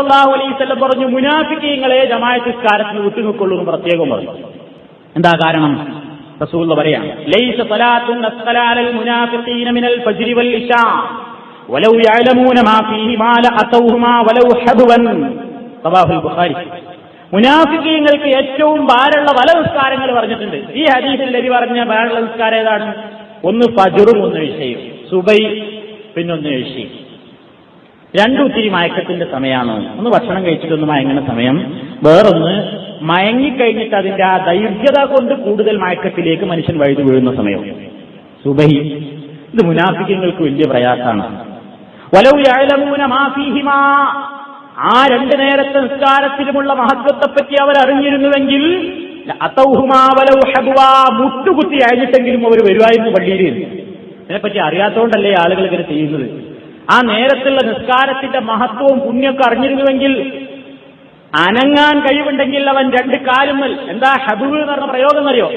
വസല്ലം പറഞ്ഞു മുനാഫിക്കീങ്ങളെ ജമായത്ത് നിസ്കാരത്തിന് വിട്ടുനിൽക്കുള്ളൂ എന്ന് പ്രത്യേകം പറഞ്ഞു. എന്താ കാരണം? റസൂൽ പറയാം ലൈസ മിനൽ ഫജ്രി വൽ ഇശാ വലൗ യഅലമൂന മാ വലൗ ബുഖാരി. മുനാഫിക്കീങ്ങൾക്ക് ഏറ്റവും ഭാരമുള്ള പല നിസ്കാരങ്ങൾ പറഞ്ഞിട്ടുണ്ട്. ഈ ഹദീസിൽ നബി പറഞ്ഞ ഭാരമുള്ള നിസ്കാരം ഏതാണ്? ഒന്ന് ഫജറും ഒന്ന് വിഷയും സുബൈ പിന്നൊന്ന് വിഷയും രണ്ടും ഇത്തിരി മയക്കത്തിന്റെ സമയമാണ്. ഒന്ന് ഭക്ഷണം കഴിച്ചിട്ടൊന്ന് മയങ്ങുന്ന സമയം. വേറൊന്ന് മയങ്ങിക്കഴിഞ്ഞിട്ട് അതിന്റെ ആ ദൈർഘ്യത കൊണ്ട് കൂടുതൽ മയക്കത്തിലേക്ക് മനുഷ്യൻ വഴുതി വീഴുന്ന സമയം സുബഹി. ഇത് മുനാഫിക്കങ്ങൾക്ക് വലിയ പ്രയാസമാണ്. വലൗ യഅലമൂന മാ ഫീഹിമാ. ആ രണ്ട് നേരത്തെ നിസ്കാരത്തിലുമുള്ള മഹത്വത്തെപ്പറ്റി അവർ അറിഞ്ഞിരുന്നുവെങ്കിൽ മുട്ടുകുത്തി അയഞ്ഞിട്ടെങ്കിലും അവർ വരുമായിരുന്നു പള്ളിയിൽ. ഇതിനെപ്പറ്റി അറിയാത്തതുകൊണ്ടല്ലേ ആളുകൾ ഇങ്ങനെ ചെയ്യുന്നത്? ആ നേരത്തുള്ള നിസ്കാരത്തിന്റെ മഹത്വവും പുണ്യമൊക്കെ അറിഞ്ഞിരുന്നുവെങ്കിൽ അനങ്ങാൻ കഴിവുണ്ടെങ്കിൽ അവൻ രണ്ട് കാലുമ്മൽ എന്താ ഹബു എന്ന് പറഞ്ഞ പ്രയോഗം അറിയോ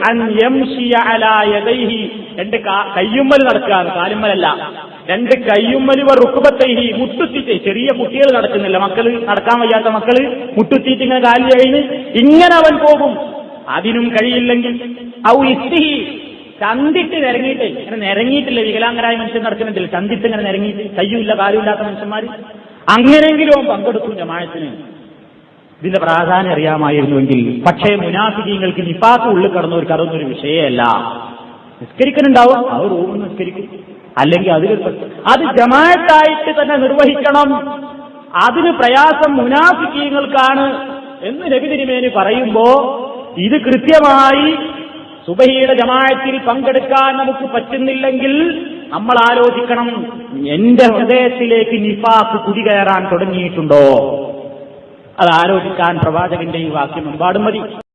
രണ്ട് കയ്യുമ്മൽ നടക്കുക കാലുമ്മലല്ല. രണ്ട് കയ്യുമ്മൽ റുക്കുബത്തൈഹി മുട്ടുത്തീറ്റ്. ചെറിയ കുട്ടികൾ നടക്കുന്നില്ല. മക്കൾ നടക്കാൻ വയ്യാത്ത മക്കൾ മുട്ടുത്തിയിട്ട് ഇങ്ങനെ കാലിൽ കഴിഞ്ഞ് ഇങ്ങനെ അവൻ പോകും. അതിനും കഴിയില്ലെങ്കിൽ. ഔ ഇസ്തിഹി. ചന്തിട്ട് നിരങ്ങിയിട്ട് ഇങ്ങനെ നിരങ്ങിയിട്ടില്ല വികലാംഗരായ മനുഷ്യൻ നടക്കുന്നുണ്ടല്ലോ ചന്തിട്ട് ഇങ്ങനെ നിരങ്ങിയിട്ട് കയ്യുമില്ല കാലുമില്ലാത്ത മനുഷ്യന്മാർ അങ്ങനെയെങ്കിലും അവൻ പങ്കെടുക്കും ജമായത്തിന് ഇതിന്റെ പ്രാധാന്യം അറിയാമായിരുന്നുവെങ്കിൽ പക്ഷേ മുനാഫികങ്ങൾക്ക് നിപ്പാക്ക് ഉള്ളിൽ കടന്നവർക്ക് അതൊന്നും ഒരു വിഷയമല്ല. നിസ്കരിക്കുന്നുണ്ടാവും അവർ റൂമിൽ നിസ്കരിക്കും. അല്ലെങ്കിൽ അതിൽ അത് ജമാത്തായിട്ട് തന്നെ നിർവഹിക്കണം. അതിന് പ്രയാസം മുനാഫിക്കീങ്ങൾക്കാണ് എന്ന് രവിതിരിമേനി പറയുമ്പോ ഇത് കൃത്യമായി സുബഹിയുടെ ജമായത്തിൽ പങ്കെടുക്കാൻ നമുക്ക് പറ്റുന്നില്ലെങ്കിൽ നമ്മൾ ആലോചിക്കണം എന്റെ ഹൃദയത്തിലേക്ക് നിഫാസ് കുടികയറാൻ തുടങ്ങിയിട്ടുണ്ടോ? അത് ആലോചിക്കാൻ പ്രവാചകന്റെ ഈ വാക്യം ഒരുപാട് മതി.